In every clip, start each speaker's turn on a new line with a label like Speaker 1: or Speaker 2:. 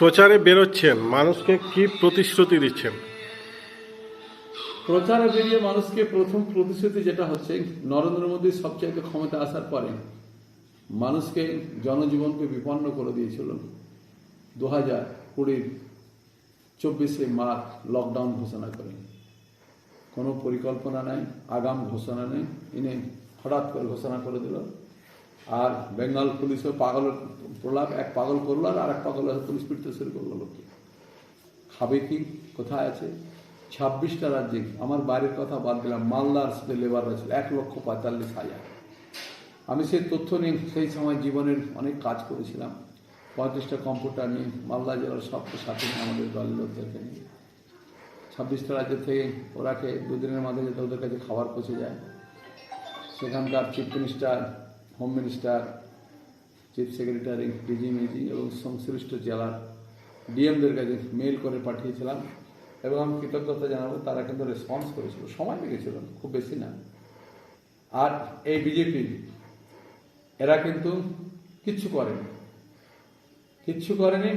Speaker 1: প্রচারে বেরোচ্ছেন, মানুষকে কি প্রতিশ্রুতি দিচ্ছেন?
Speaker 2: প্রচারে বেরিয়ে মানুষকে প্রথম প্রতিশ্রুতি যেটা হচ্ছে, নরেন্দ্র মোদী সবচাইতে ক্ষমতা আসার পরে মানুষকে জনজীবনকে বিপন্ন করে দিয়েছিল। দু হাজার কুড়ির চব্বিশে মার্চ লকডাউন ঘোষণা করে। কোনো পরিকল্পনা নাই, আগাম ঘোষণা নেই, ইনি হঠাৎ করে ঘোষণা করে দিল আর বেঙ্গল পুলিশও পাগলের প্রলাপ, এক পাগল করল আর এক পাগল পুলিশ পিটতে শুরু করল লোককে। খাবে কি? কোথায় আছে? ছাব্বিশটা রাজ্যে আমার বাইরের কথা বাদ দিলাম, মালদার সাথে লেবাররা ছিল এক লক্ষ পঁয়তাল্লিশ হাজার। আমি সেই তথ্য নিয়ে সেই সময় জীবনের অনেক কাজ করেছিলাম। পঁয়ত্রিশটা কম্পিউটার নিয়ে মালদা জেলার সবকে সাথে আমাদের দলের লোকদেরকে নিয়ে। ছাব্বিশটা রাজ্য থেকে ওরাকে দুদিনের মাঝে ওদের কাছে খাবার পৌঁছে যায়। সেখানকার chief minister home minister chief secretary DG Miji এবং সংশ্লিষ্ট জেলার ডিএমদের কাছে মেল করে পাঠিয়েছিলাম এবং আমি কৃতজ্ঞতা জানাব, তারা কিন্তু রেসপন্স করেছিল। সময় লেগেছিল, খুব বেশি না। আর এই বিজেপি এরা কিন্তু কিচ্ছু করেনি। কিচ্ছু করেনি,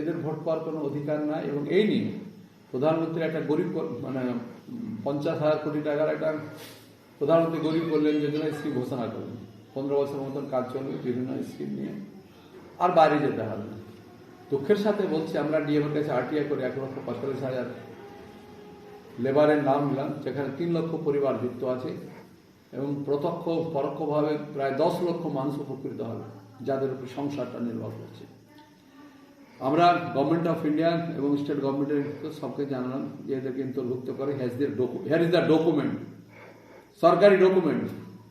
Speaker 2: এদের ভোট পাওয়ার কোনো অধিকার নাই এবং এই নিয়ে প্রধানমন্ত্রী একটা গরিব মানে পঞ্চাশ হাজার কোটি টাকার একটা প্রধানমন্ত্রী গরিব কল্যাণ যোজনা স্কিম ঘোষণা করলেন। পনেরো বছর মতন কাজ চলবে, বিভিন্ন স্কিম নিয়ে। আর বাইরে যেতে হবে না। দুঃখের সাথে বলছি, আমরা ডিএমের কাছে আরটিআই করে এক লক্ষ পঁয়তাল্লিশ হাজার লেবারের নাম নিলাম, যেখানে তিন লক্ষ পরিবার যুক্ত আছে এবং প্রত্যক্ষ, পরোক্ষভাবে প্রায় দশ লক্ষ মানুষ উপকৃত হবে, যাদের উপর সংসারটা নির্ভর করছে। আমরা গভর্নমেন্ট অফ ইন্ডিয়া এবং স্টেট গভর্নমেন্টের সবকে জানালাম যে এদেরকে অন্তর্ভুক্ত করে। Has there here is the document সরকারি ডকুমেন্ট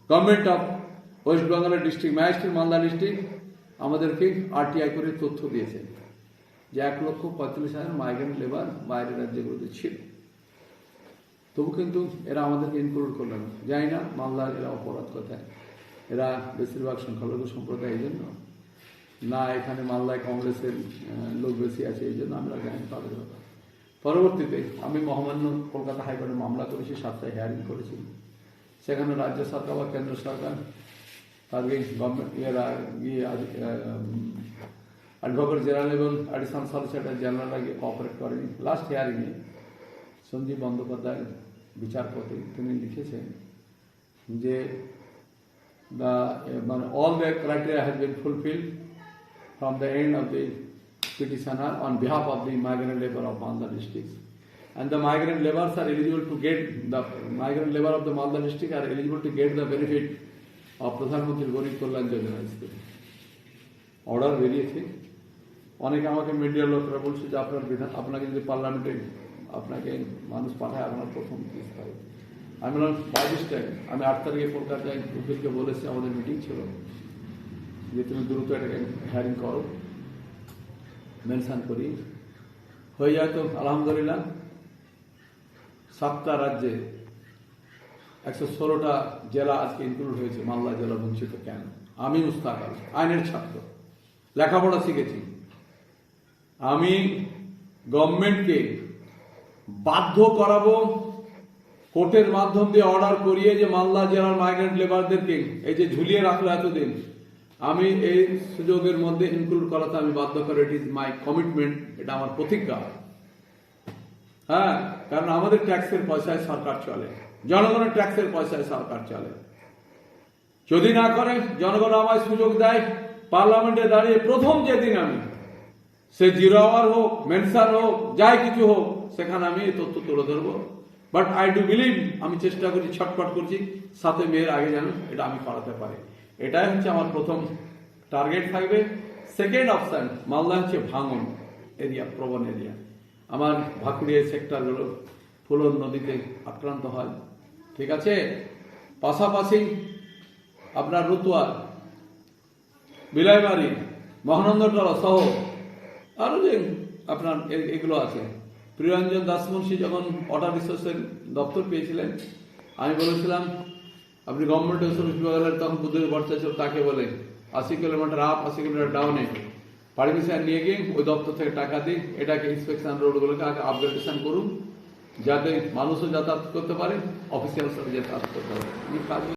Speaker 2: গভর্নমেন্ট অফ ওয়েস্ট বেঙ্গলের ডিস্ট্রিক্ট ম্যাজিস্ট্রেট, মালদা ডিস্ট্রিক্ট আমাদেরকে আরটিআই করে তথ্য দিয়েছে যে এক লক্ষ পঁয়তাল্লিশ হাজার মাইগ্রেন্ট লেবার বাইরের রাজ্যগুলোতে ছিল। তবু কিন্তু এরা আমাদেরকে ইনক্লুড করল না। জানি না মালদার এরা অপরাধ কোথায়। এরা বেশিরভাগ সংখ্যালঘু সম্প্রদায় এই জন্য। না এখানে মালদায় কংগ্রেসের লোক বেশি আছে এই জন্য আমরা জানি তাদের পরবর্তীতে আমি মহামান্য কলকাতা হাইকোর্টে মামলা করেছি, সাতটায় হিয়ারিং করেছি। সেখানে রাজ্য সরকার বা কেন্দ্র সরকার তাদের গভর্নমেন্ট এরা গিয়ে অ্যাডভোকেট জেনারেল এবং অ্যাডিশনাল সলিসিটর জেনারেল গিয়ে কোঅপারেট করেনি লাস্ট হিয়ারিংয়ে সঞ্জীব বন্দ্যোপাধ্যায় বিচারপতি তিনি লিখেছেন যে the মানে all the criteria has been fulfilled from the end of the petitioner on behalf of the migrant labor of Malda district. And the migrant laborers are eligible to get, the migrant labor of the Malda district are eligible to get the benefit Pradhan Mantri Garib Kalyan Yojana order বেরিয়েছে। অনেকে আমাকে মিডিয়ার লোকরা বলছে যে আপনার বিধান আপনাকে যদি পার্লামেন্টে আপনাকে মানুষ পাঠায় আপনার প্রথম আমি বললাম, বাইশ টাইম আমি আট তারিখে কলকাতায় উকিলকে বলেছি, আমাদের মিটিং ছিল। যে তুমি দ্রুত এটাকে হ্যারিং করো। মেনশান করি। হয়ে যায় তো, আলহামদুলিল্লাহ। সাতটা রাজ্যে একশো ষোলোটা জেলা আজকে ইনক্লুড হয়েছে, মালদা জেলা বঞ্চিত কেন? আমি মুস্তাক আইনের ছাত্র, লেখাপড়া শিখেছি। আমি গভর্নমেন্টকে বাধ্য করাবো, কোর্টের মাধ্যম দিয়ে অর্ডার করিয়ে যে মালদা জেলার মাইগ্রেন্ট লেবারদেরকে এই যে ঝুলিয়ে রাখল এতদিন, আমি এই সুযোগের মধ্যে ইনক্লুড করাতে আমি বাধ্য করে ইট ইজ মাই কমিটমেন্ট এটা আমার প্রতিজ্ঞা। হ্যাঁ কারণ আমাদের ট্যাক্সের পয়সায় সরকার চলে। জনগণের ট্যাক্সের পয়সায় সরকার চলে। যদি না করে, জনগণ আমায় সুযোগ দেয়, পার্লামেন্টে দাঁড়িয়ে প্রথম যেদিন আমি, সে জিরো আওয়ার হোক মেনশন হোক, যাই কিছু হোক, সেখানে আমি এই তথ্য তুলে ধরবো। বাট আই ডু বিলিভ, আমি চেষ্টা করছি ছটপট করছি, সাথে মেয়ের আগে যেন এটা আমি করাতে পারি। এটাই হচ্ছে আমার প্রথম টার্গেট থাকবে। সেকেন্ড অপশান, মালদা হচ্ছে ভাঙন এরিয়া, প্রবণ এরিয়া। আমার ভাকুড়িয়া সেক্টরগুলো ফুলন নদীতে আক্রান্ত হয়। ঠিক আছে? পাশাপাশি আপনার রতুয়া বিলাইমারি মহানন্দটলা সহ আরও যে আপনার এগুলো আছে। প্রিয়রঞ্জন দাসমুন্সী যখন ওয়াটার রিসোর্সের দপ্তর পেয়েছিলেন, আমি বলেছিলাম, আপনি গভর্নমেন্ট বিভাগের তখন বুদ্ধি ভরসা ছিল তাকে বলে, আশি কিলোমিটার আপ আশি কিলোমিটার ডাউনে পারমিশন নিয়ে গিয়ে ওই দপ্তর থেকে টাকা দিই এটাকে ইন্সপেকশন রোডগুলোকে আগে আপগ্রেডেশন করুন। যাতে মানুষও যাতায়াত করতে পারে অফিসিয়ালসরা যাতায়াত করতে পারে।